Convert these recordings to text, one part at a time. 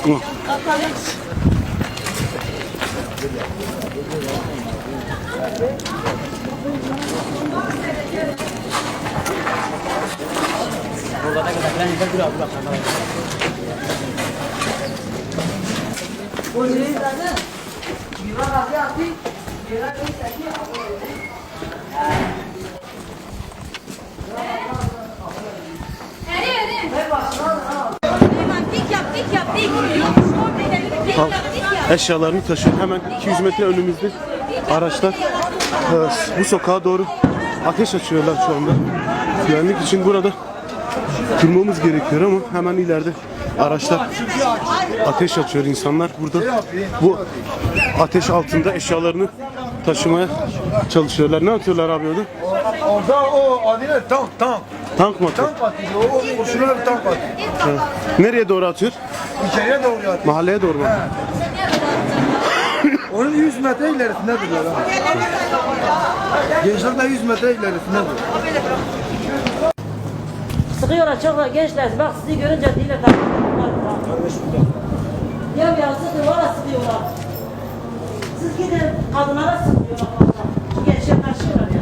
Tamam. Dik yap, dik yap, dik. Dik Halk yap, dik yap. eşyalarını taşıyor. Hemen 200 metre önümüzde araçlar e, bu sokağa doğru ateş açıyorlar şu anda. Güvenlik için burada durmamız gerekiyor ama hemen ileride araçlar ateş açıyor. İnsanlar burada bu ateş altında eşyalarını taşımaya çalışıyorlar. Ne atıyorlar abi orada? Orada o adıyla tank tank. Tank mı atıyor? Tank atıyor. O kurşunlar bir tank atıyor. Ha. Nereye doğru atıyor? İçeriye doğru atıyor. Mahalleye doğru mu? Onun 100 metre ilerisindedirler ha. Gençler de 100 metre ilerisindedir. Sıkıyorlar çok gençler. Bak sizi görünce dile takıyorlar. Ya ya sıkıyorlar, sıkıyorlar. Siz gidin kadınlara sıkıyorlar. valla. Şu gençler taşıyorlar ya.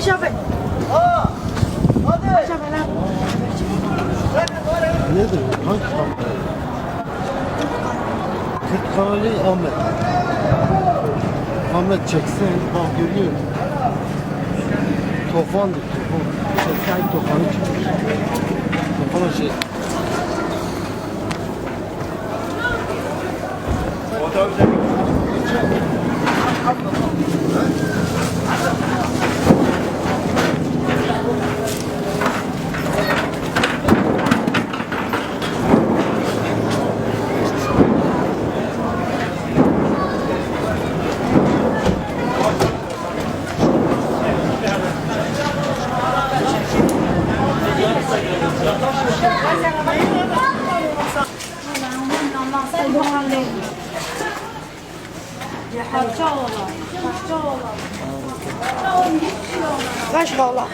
Aşağı be. Nedir? Hangi kamera? Kürt kanalı Ahmet. Ahmet çeksin, bak görüyor musun? Tofandır, tofan. Çeksen tofanı çıkmış. Tofana şey. 俺知道了。